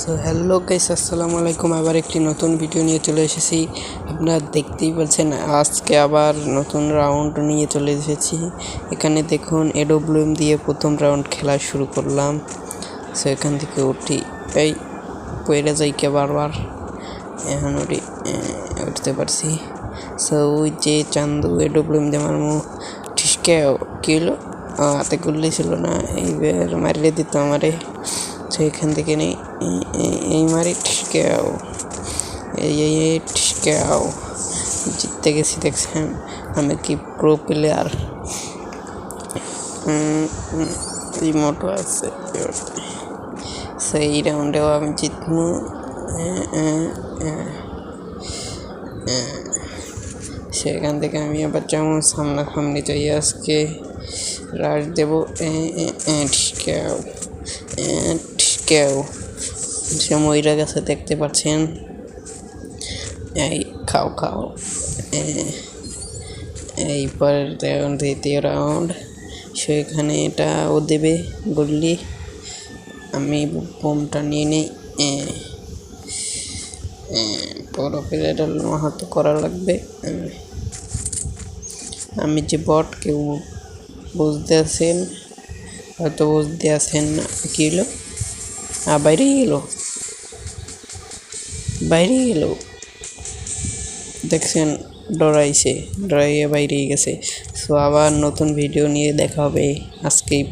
So hello guys আসসালামু আলাইকুম আবার একটি নতুন ভিডিও নিয়ে চলে এসেছি। আপনারা দেখতেই পাচ্ছেন আজকে আবার নতুন রাউন্ড নিয়ে চলে এসেছি। এখানে দেখুন এডব্লিউএম দিয়ে প্রথম রাউন্ড খেলা শুরু করলাম। সো এখান থেকে উঠি। এই পড়ে যাই কে বারবার? এখন উঠি উঠতে পারছি। সো ওই যে চান্দু এডব্লিউএম দিয়ে আমার মুখ ঠিসকে কি হলো? আহ, হাতে গুল্লি ছিল না। এইবার মারিয়ে দিত আমারে। এখান থেকে নেই। এই- মারি ঠিসকে আও এই এই আও জিততে গেছি, দেখছেন? আমি কি প্রো প্লেয়ার মোটো আছে। সেই রাউন্ডেও আমি জিতবো। সেখান থেকে আমি আবার যেমন সামনাসামনি যাই, আজকে রাশ দেবো। ঠিকাও। ঠিকাও সে ময়রা গাছে দেখতে পাচ্ছেন। এই খাও খাও। এই পরের দ্বিতীয় রাউন্ড সেখানে এটা ও দেবে গুল্লি আমি বোমটা নিয়ে নিই। এ, এ, বড় প্লেয়ার করা লাগবে। আমি যে বট কেউ বুঝতে আছেন হয়তো বুঝতে আছেন না। কি বাইরে গেল বাইরে গেল দেখছেন ডরাইছে ডরাইয়ে বাইরে গেছে সো আবার নতুন ভিডিও নিয়ে দেখা হবে আজকেই